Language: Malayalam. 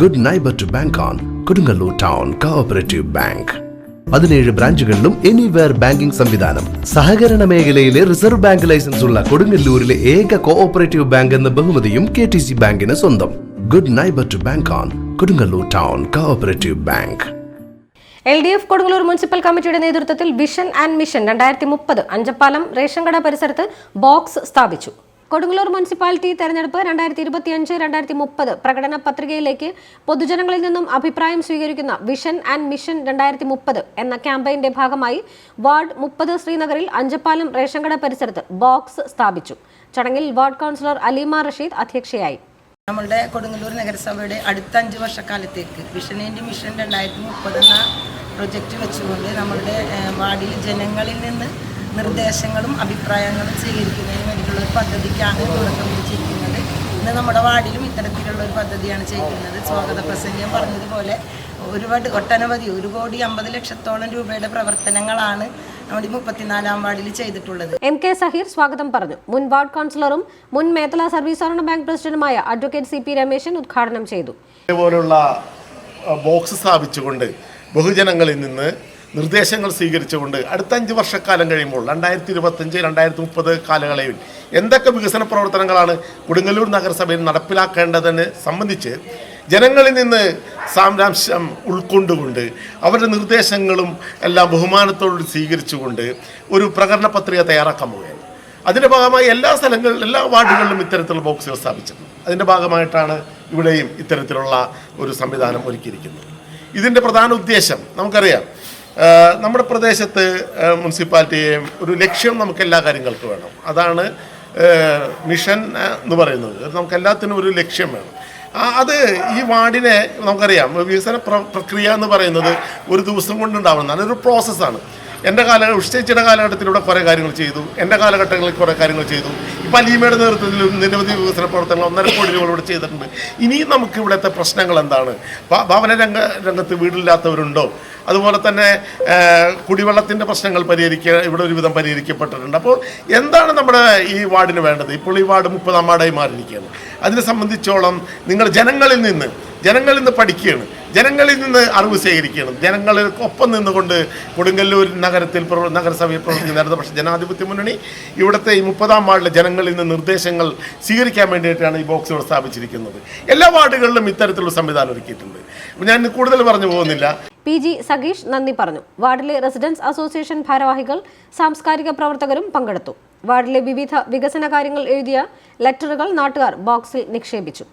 Good neighbour to bank on Kodungallur town cooperative bank പതിനേഴ് ബ്രാഞ്ചുകളിലും എനിവെയർ ബാങ്കിംഗ് സംവിധാനം. സഹകരണ മേഖലയിലെ റിസർവ് ബാങ്ക് ലൈസൻസ് ഉള്ള കൊടുങ്ങല്ലൂരിലെ ഏക കോഓപ്പറേറ്റീവ് ബാങ്ക് എന്ന ബഹുമതിയും കെ ടി സി ബാങ്കിന് സ്വന്തം. Good neighbour to bank on Kodungallur town cooperative bank L D F Kodungallur municipal കമ്മിറ്റിയുടെ നേതൃത്വത്തിൽ വിഷൻ ആൻഡ് മിഷൻ രണ്ടായിരത്തി മുപ്പത് അഞ്ചപ്പാലം റേഷൻ കട പരിസരത്ത് ബോക്സ് സ്ഥാപിച്ചു. കൊടുങ്ങല്ലൂർ മുനിസിപ്പാലിറ്റി തെരഞ്ഞെടുപ്പ് രണ്ടായിരത്തി ഇരുപത്തി അഞ്ച് രണ്ടായിരത്തി മുപ്പത് പ്രകടന പത്രികയിലേക്ക് പൊതുജനങ്ങളിൽ നിന്നും അഭിപ്രായം സ്വീകരിക്കുന്ന വിഷൻ ആൻഡ് മിഷൻ രണ്ടായിരത്തി മുപ്പത് എന്ന ക്യാമ്പയിന്റെ ഭാഗമായി വാർഡ് മുപ്പത് ശ്രീനഗറിൽ അഞ്ചപ്പാലം റേഷൻ കട പരിസരത്ത് ബോക്സ് സ്ഥാപിച്ചു. ചടങ്ങിൽ വാർഡ് കൗൺസിലർ അലീമ റഷീദ് അധ്യക്ഷയായി. നമ്മളുടെ കൊടുങ്ങല്ലൂർ നഗരസഭയുടെ അടുത്ത അഞ്ച് വർഷക്കാലത്തേക്ക് വിഷൻ ആൻഡ് മിഷൻ രണ്ടായിരത്തി മുപ്പത് എന്ന പ്രൊജക്റ്റ് വെച്ചുകൊണ്ട് നമ്മളുടെ വാർഡിൽ ജനങ്ങളിൽ നിന്ന് നിർദ്ദേശങ്ങളും അഭിപ്രായങ്ങളും സ്വീകരിക്കുന്നതിന് ഒരു പദ്ധതിക്കാണ് തുടക്കം കുറിച്ചിരിക്കുന്നത്. ഇന്ന് നമ്മുടെ വാർഡിലും ഇത്തരത്തിലുള്ള ഒരു പദ്ധതിയാണ് ചെയ്യുന്നത് സ്വാഗത പ്രസംഗം പറഞ്ഞതുപോലെ ഒരുപാട് ഒട്ടനവധി ഒരു കോടി അമ്പത് ലക്ഷത്തോളം രൂപയുടെ പ്രവർത്തനങ്ങളാണ് നമ്മുടെ മുപ്പത്തിനാലാം വാർഡിൽ ചെയ്തിട്ടുള്ളത്. എം കെ സഹീർ സ്വാഗതം പറഞ്ഞു. മുൻ വാർഡ് കൗൺസിലറും മുൻ മേത്തല സർവീസ് സഹകരണ ബാങ്ക് പ്രസിഡന്റുമായ അഡ്വക്കേറ്റ് സി പി രമേശൻ ഉദ്ഘാടനം ചെയ്തു. ഇതേപോലുള്ള ബോക്സ് സ്ഥാപിച്ചുകൊണ്ട് ബഹുജനങ്ങളിൽ നിന്ന് നിർദ്ദേശങ്ങൾ സ്വീകരിച്ചുകൊണ്ട് അടുത്ത അഞ്ച് വർഷക്കാലം കഴിയുമ്പോൾ രണ്ടായിരത്തി ഇരുപത്തഞ്ച് രണ്ടായിരത്തി മുപ്പത് കാലയളവിൽ എന്തൊക്കെ വികസന പ്രവർത്തനങ്ങളാണ് കൊടുങ്ങല്ലൂർ നഗരസഭയിൽ നടപ്പിലാക്കേണ്ടതിനെ സംബന്ധിച്ച് ജനങ്ങളിൽ നിന്ന് സാരാംശം ഉൾക്കൊണ്ടുകൊണ്ട് അവരുടെ നിർദ്ദേശങ്ങളും എല്ലാം ബഹുമാനത്തോട് സ്വീകരിച്ചുകൊണ്ട് ഒരു പ്രകടന പത്രിക തയ്യാറാക്കാൻ പോവുകയാണ്. അതിന്റെ ഭാഗമായി എല്ലാ സ്ഥലങ്ങളിലും എല്ലാ വാർഡുകളിലും ഇത്തരത്തിലുള്ള ബോക്സുകൾ സ്ഥാപിച്ചിട്ടുണ്ട്. അതിന്റെ ഭാഗമായിട്ടാണ് ഇവിടെയും ഇത്തരത്തിലുള്ള ഒരു സംവിധാനം ഒരുക്കിയിരിക്കുന്നത്. ഇതിന്റെ പ്രധാന ഉദ്ദേശം നമുക്കറിയാം നമ്മുടെ പ്രദേശത്ത് മുനിസിപ്പാലിറ്റിയെയും ഒരു ലക്ഷ്യം നമുക്ക് എല്ലാ കാര്യങ്ങൾക്കും വേണം. അതാണ് മിഷൻ എന്ന് പറയുന്നത്. നമുക്ക് എല്ലാത്തിനും ഒരു ലക്ഷ്യം വേണം. അത് ഈ വാർഡിനെ നമുക്കറിയാം. വികസന പ്ര- പ്രക്രിയ എന്ന് പറയുന്നത് ഒരു ദിവസം കൊണ്ടുണ്ടാവുന്നതാണ് ഒരു പ്രോസസ്സാണ്. എന്റെ കാല ഉഷ്ചേച്ചിയുടെ കാലഘട്ടത്തിലൂടെ കുറേ കാര്യങ്ങൾ ചെയ്തു. എന്റെ കാലഘട്ടങ്ങളിൽ കുറേ കാര്യങ്ങൾ ചെയ്തു. ഇപ്പം അലീമയുടെ നേതൃത്വത്തിൽ നിരവധി വികസന പ്രവർത്തനങ്ങൾ ഒന്നര കോടി രൂപ ഇവിടെ ചെയ്തിട്ടുണ്ട്. ഇനിയും നമുക്ക് ഇവിടുത്തെ പ്രശ്നങ്ങൾ എന്താണ്? ഭവന രംഗ രംഗത്ത് വീടില്ലാത്തവരുണ്ടോ? അതുപോലെ തന്നെ കുടിവെള്ളത്തിന്റെ പ്രശ്നങ്ങൾ പരിഹരിക്കുക ഇവിടെ ഒരുവിധം പരിഹരിക്കപ്പെട്ടിട്ടുണ്ട്. അപ്പോൾ എന്താണ് നമ്മുടെ ഈ വാർഡിന് വേണ്ടത്? ഇപ്പോൾ ഈ വാർഡ് മുപ്പതാം വാർഡായി മാറിയിരിക്കുകയാണ്. അതിനെ സംബന്ധിച്ചോളം നിങ്ങൾ ജനങ്ങളിൽ നിന്ന് ജനങ്ങളിൽ നിന്ന് പഠിക്കുകയാണ്. ജനങ്ങളിൽ നിന്ന് അറിവ് ശേഖരിക്കുകയാണ്. ജനങ്ങളിൽ ഒപ്പം നിന്നുകൊണ്ട് കൊടുങ്ങല്ലൂർ നഗരത്തിൽ നഗരസഭയിൽ പ്രവർത്തിക്കുന്നതായിരുന്നു പക്ഷേ ജനാധിപത്യ മുന്നണി ഇവിടുത്തെ ഈ മുപ്പതാം വാർഡിലെ ജനങ്ങളിൽ നിന്ന് നിർദ്ദേശങ്ങൾ സ്വീകരിക്കാൻ വേണ്ടിയിട്ടാണ് ഈ ബോക്സ് ഇവിടെ സ്ഥാപിച്ചിരിക്കുന്നത്. എല്ലാ വാർഡുകളിലും ഇത്തരത്തിലുള്ള സംവിധാനം ഒരുക്കിയിട്ടുണ്ട്. ഞാൻ കൂടുതൽ പറഞ്ഞു പോകുന്നില്ല. പി ജി സഗീഷ് നന്ദി പറഞ്ഞു. വാർഡിലെ റെസിഡൻസ് അസോസിയേഷൻ ഭാരവാഹികൾ സാംസ്കാരിക പ്രവർത്തകരും പങ്കെടുത്തു. വാർഡിലെ വിവിധ വികസന കാര്യങ്ങൾ എഴുതിയ ലെറ്ററുകൾ നാട്ടുകാർ ബോക്സിൽ നിക്ഷേപിച്ചു.